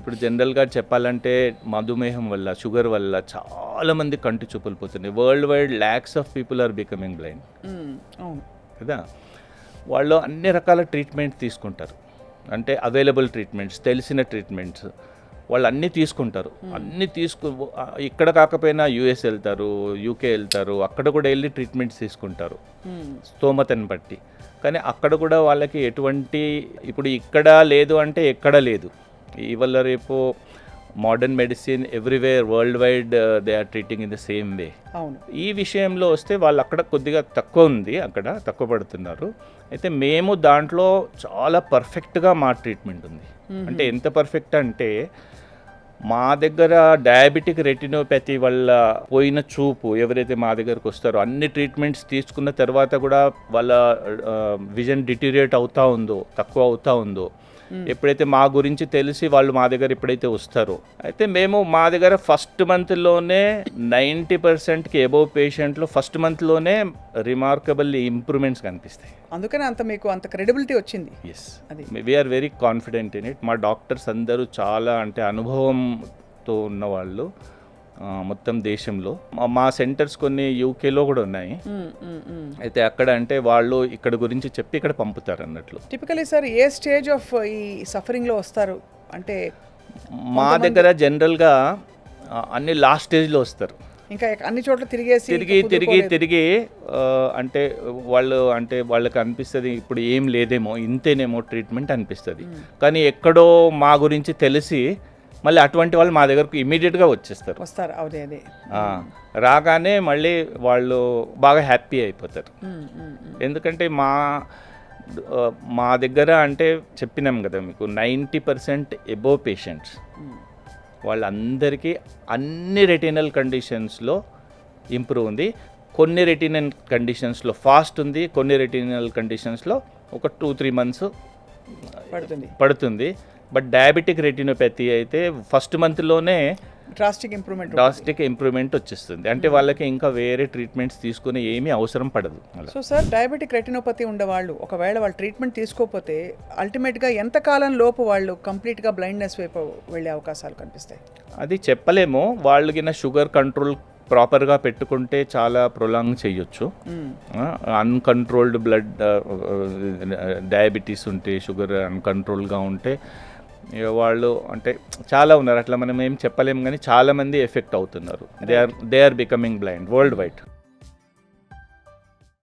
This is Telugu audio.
ఇప్పుడు జనరల్గా చెప్పాలంటే మధుమేహం వల్ల షుగర్ వల్ల చాలా మంది కంటి చూపులు పోతున్నాయి. Worldwide lakhs of people are becoming blind కదా? వాళ్ళు అన్ని రకాల ట్రీట్మెంట్ తీసుకుంటారు. అంటే అవైలబుల్ ట్రీట్మెంట్స్ తెలిసిన ట్రీట్మెంట్స్ వాళ్ళు అన్నీ తీసుకుంటారు. అన్నీ తీసుకు ఇక్కడ కాకపోయినా యూఎస్ వెళ్తారు యూకే వెళ్తారు అక్కడ కూడా వెళ్ళి ట్రీట్మెంట్స్ తీసుకుంటారు. స్తోమతని బట్టి. కానీ అక్కడ కూడా వాళ్ళకి ఎటువంటి ఇప్పుడు ఇక్కడ లేదు అంటే ఎక్కడ లేదు. ఇవాళ రేపు modern medicine everywhere worldwide they are treating in the same way అవును. ఈ విషయంలో వస్తే వాళ్ళు అక్కడ కొద్దిగా తక్కువ ఉంది అక్కడ తక్కువ పడుతున్నారు. అయితే మేము దాంట్లో చాలా పర్ఫెక్ట్గా మా ట్రీట్మెంట్ ఉంది. అంటే ఎంత పర్ఫెక్ట్ అంటే మా దగ్గర డయాబెటిక్ రెటినోపతి వల్ల పోయిన చూపు ఎవరైతే మా దగ్గరకు వస్తారో అన్ని ట్రీట్మెంట్స్ తీసుకున్న తర్వాత కూడా వాళ్ళ విజన్ డిటీరియేట్ అవుతా ఉందో తక్కువ అవుతా ఉందో ఎప్పుడైతే మా గురించి తెలిసి వాళ్ళు మా దగ్గర ఎప్పుడైతే వస్తారో. అయితే మేము మా దగ్గర ఫస్ట్ మంత్లోనే నైంటీ పర్సెంట్కి ఎబోవ్ పేషెంట్లు ఫస్ట్ మంత్లోనే రిమార్కబుల్ ఇంప్రూవ్మెంట్స్ కనిపిస్తాయి. అందుకనే అంత మీకు అంత క్రెడిబిలిటీ వచ్చింది. ఎస్ అది. We are very confident in it మా డాక్టర్స్ అందరూ చాలా అంటే అనుభవంతో ఉన్నవాళ్ళు మొత్తం దేశంలో. మా- సెంటర్స్ కొన్ని యూకేలో కూడా ఉన్నాయి. అయితే అక్కడ అంటే వాళ్ళు ఇక్కడ గురించి చెప్పి ఇక్కడ పంపుతారు అన్నట్లు. Typically sir A stage of ఈ సఫరింగ్లో వస్తారు? అంటే మా దగ్గర జనరల్గా అన్ని లాస్ట్ స్టేజ్లో వస్తారు. ఇంకా అన్ని చోట్ల తిరిగేసి తిరిగి తిరిగి. తిరిగి అంటే వాళ్ళు అంటే వాళ్ళకి అనిపిస్తుంది ఇప్పుడు ఏం లేదేమో ఇంతేనేమో ట్రీట్మెంట్ అనిపిస్తుంది. కానీ ఎక్కడో మా గురించి తెలిసి మళ్ళీ అటువంటి వాళ్ళు మా దగ్గరకు ఇమీడియట్గా వచ్చేస్తారు. వస్తారు. అదే. అదే రాగానే మళ్ళీ వాళ్ళు బాగా హ్యాపీ అయిపోతారు. ఎందుకంటే మా మా దగ్గర అంటే చెప్పినాం కదా మీకు నైంటీ పర్సెంట్ ఎబో పేషెంట్స్. వాళ్ళందరికీ అన్ని రెటినల్ కండిషన్స్లో ఇంప్రూవ్ ఉంది. కొన్ని రెటినల్ కండిషన్స్లో ఫాస్ట్ ఉంది కొన్ని రెటినల్ కండిషన్స్లో ఒక టూ త్రీ మంత్స్ పడుతుంది. పడుతుంది. బట్ డయాబెటిక్ రెటినోపతి అయితే ఫస్ట్ మంత్లోనే డ్రాస్టిక్ ఇంప్రూవ్మెంట్ డ్రాస్టిక్ ఇంప్రూవ్మెంట్ వచ్చేస్తుంది. అంటే వాళ్ళకి ఇంకా వేరే ట్రీట్మెంట్స్ తీసుకునే ఏమీ అవసరం పడదు. సో సార్ డయాబెటిక్ రెటినోపతి ఉండేవాళ్ళు ఒకవేళ వాళ్ళు ట్రీట్మెంట్ తీసుకోకపోతే అల్టిమేట్గా ఎంత కాలం లోపు వాళ్ళు కంప్లీట్గా బ్లైండ్నెస్ వైపు వెళ్ళే అవకాశాలు కనిపిస్తాయి? అది చెప్పలేము. వాళ్ళకి షుగర్ కంట్రోల్ ప్రాపర్గా పెట్టుకుంటే చాలా ప్రొలాంగ్ చేయొచ్చు. మ్మ్. అన్కంట్రోల్డ్ బ్లడ్ డయాబెటీస్ ఉంటే షుగర్ అన్కంట్రోల్గా ఉంటే వాళ్ళు అంటే చాలా ఉన్నారు. అట్లా మనం ఏం చెప్పలేము కానీ చాలా మంది ఎఫెక్ట్ అవుతున్నారు. They are they are becoming blind worldwide.